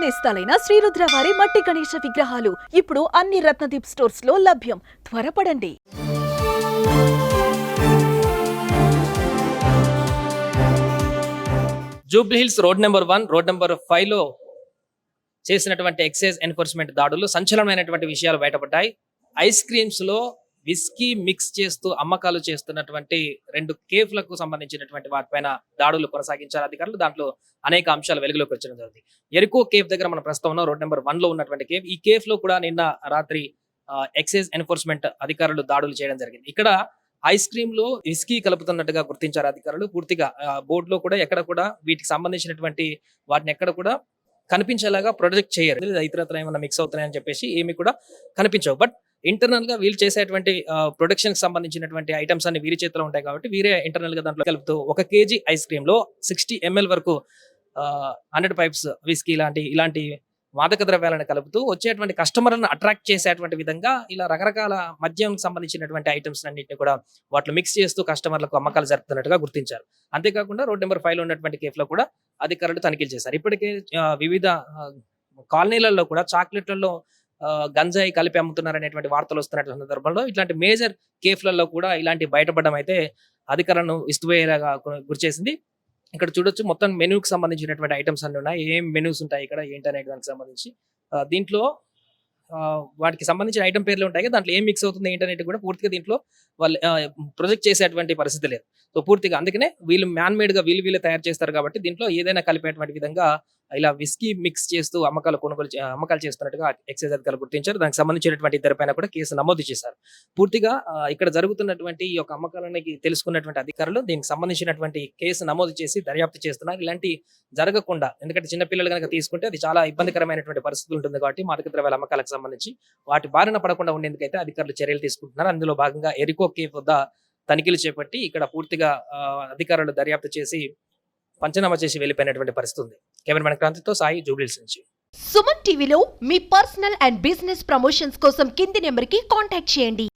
నేస్తాలైన శ్రీరుద్ర వారి మట్టి గణేష విగ్రహాలు ఇప్పుడు అన్ని రత్నదీప్ స్టోర్స్లో లభ్యం. త్వరపడండి. Jubilee Hills road number one road number ఫైవ్లో చేసినటువంటి ఎక్సైజ్ ఎన్ఫోర్స్మెంట్ దాడులు సంచలనమైనటువంటి విషయాలు బయటపడ్డాయి. ఐస్ క్రీమ్స్లో విస్కీ మిక్స్ చేస్తూ అమ్మకాలు చేస్తున్నటువంటి రెండు కేఫ్లకు సంబంధించినటువంటి వాటిపైన దాడులు కొనసాగించారు అధికారులు. దాంట్లో అనేక అంశాలు వెలుగులోకి వచ్చడం జరిగింది. ఎరుకో కేఫ్ దగ్గర మనం ప్రస్తుతం ఉన్నాం. రోడ్ నెంబర్ వన్లో ఉన్నటువంటి కేఫ్. ఈ కేఫ్లో కూడా నిన్న రాత్రి ఎక్సైజ్ ఎన్ఫోర్స్మెంట్ అధికారులు దాడులు చేయడం జరిగింది. ఇక్కడ ఐస్ క్రీమ్లో విస్కీ కలుపుతున్నట్టుగా గుర్తించారు అధికారులు. పూర్తిగా బోర్డు లో కూడా ఎక్కడ కూడా వీటికి సంబంధించినటువంటి వాటిని ఎక్కడ కూడా కనిపించేలాగా ప్రొజెక్ట్ చేయరు. ఇతరత్ర ఏమైనా మిక్స్ అవుతున్నాయని చెప్పేసి ఏమి కూడా కనిపించవు. బట్ ఇంటర్నల్గా వీళ్ళు చేసేటువంటి ప్రొడక్షన్కి సంబంధించినటువంటి ఐటమ్స్ అన్ని వీరి చేతిలో ఉంటాయి కాబట్టి వీరే ఇంటర్నల్గా దాంట్లో కలుపుతూ ఒక కేజీ ఐస్ క్రీమ్లో సిక్స్టీ ఎంఎల్ వరకు హండ్రెడ్ పైప్స్ విస్కీ ఇలాంటి ఇలాంటి మాదక ద్రవ్యాలను కలుపుతూ వచ్చేటువంటి కస్టమర్లను అట్రాక్ట్ చేసేటువంటి విధంగా ఇలా రకరకాల మద్యం సంబంధించినటువంటి ఐటమ్స్ అన్నింటిని కూడా వాటిలో మిక్స్ చేస్తూ కస్టమర్లకు అమ్మకాలు జరుపుతున్నట్టుగా గుర్తించారు. అంతేకాకుండా రోడ్ నెంబర్ ఫైవ్లో ఉన్నటువంటి కేఫ్లో కూడా అధికారులు తనిఖీలు చేశారు. ఇప్పటికే వివిధ కాలనీలలో కూడా చాక్లెట్లలో గంజాయి కలిపి అమ్ముతున్నారు అనేటువంటి వార్తలు వస్తున్నటువంటి సందర్భంలో ఇట్లాంటి మేజర్ కేఫ్లలో కూడా ఇలాంటి బయటపడడం అయితే అధికారులను ఇస్తుపోయేలాగా గురి చేసింది ఇక్కడ చూడొచ్చు మొత్తం మెనూకి సంబంధించినటువంటి ఐటమ్స్ అన్ని ఉన్నాయి. ఏం మెనూస్ ఉంటాయి ఇక్కడ? ఏంటి అనే దానికి సంబంధించి. దీంట్లో ఆ, వాటికి సంబంధించిన ఐటమ్ పేర్లు ఉంటాయి కదా దాంట్లో ఏం మిక్స్ అవుతుంది ఏంటనేది కూడా పూర్తిగా దీంట్లో వాళ్ళు ప్రొజెక్ట్ చేసేటువంటి పరిస్థితి లేదు. సో పూర్తిగా అందుకనే వీళ్ళు మ్యాన్మేడ్గా గా వీళ్ళు వీళ్ళు తయారు చేస్తారు కాబట్టి దీంట్లో ఏదైనా కలిపేటువంటి విధంగా ఇలా విస్కీ మిక్స్ చేస్తూ అమ్మకాలు కొనుగోలు అమ్మకాలు చేస్తున్నట్టుగా ఎక్సైజ్ అధికారులు గుర్తించారు. దానికి సంబంధించినటువంటి ఇద్దరి పైన కూడా కేసు నమోదు చేశారు. పూర్తిగా ఇక్కడ జరుగుతున్నటువంటి ఈ యొక్క అమ్మకాలని తెలుసుకున్నటువంటి అధికారులు దీనికి సంబంధించినటువంటి కేసు నమోదు చేసి దర్యాప్తు చేస్తున్నారు. ఇలాంటి జరగకుండా ఎందుకంటే చిన్నపిల్లలు కనుక తీసుకుంటే అది చాలా ఇబ్బందికరమైనటువంటి పరిస్థితి ఉంటుంది కాబట్టి మాదక ద్రవ్యాల అమ్మకాలకు సంబంధించి వాటి బారిన పడకుండా ఉండేందుకైతే అధికారులు చర్యలు తీసుకుంటున్నారు. అందులో భాగంగా ఎరికో కేఫ్ వద్ద తనిఖీలు చేపట్టి ఇక్కడ పూర్తిగా ఆ, అధికారులు దర్యాప్తు చేసి పంచనామా చేసి వెళ్ళిపోయినటువంటి పరిస్థితి ఉంది. కెమెరామెన్ క్రాంతితో సాయి జూబ్లీస్ నుంచి. సుమన్ టీవీలో మీ పర్సనల్ అండ్ బిజినెస్ ప్రమోషన్స్ కోసం కింది నెంబర్కి కాంటాక్ట్ చేయండి.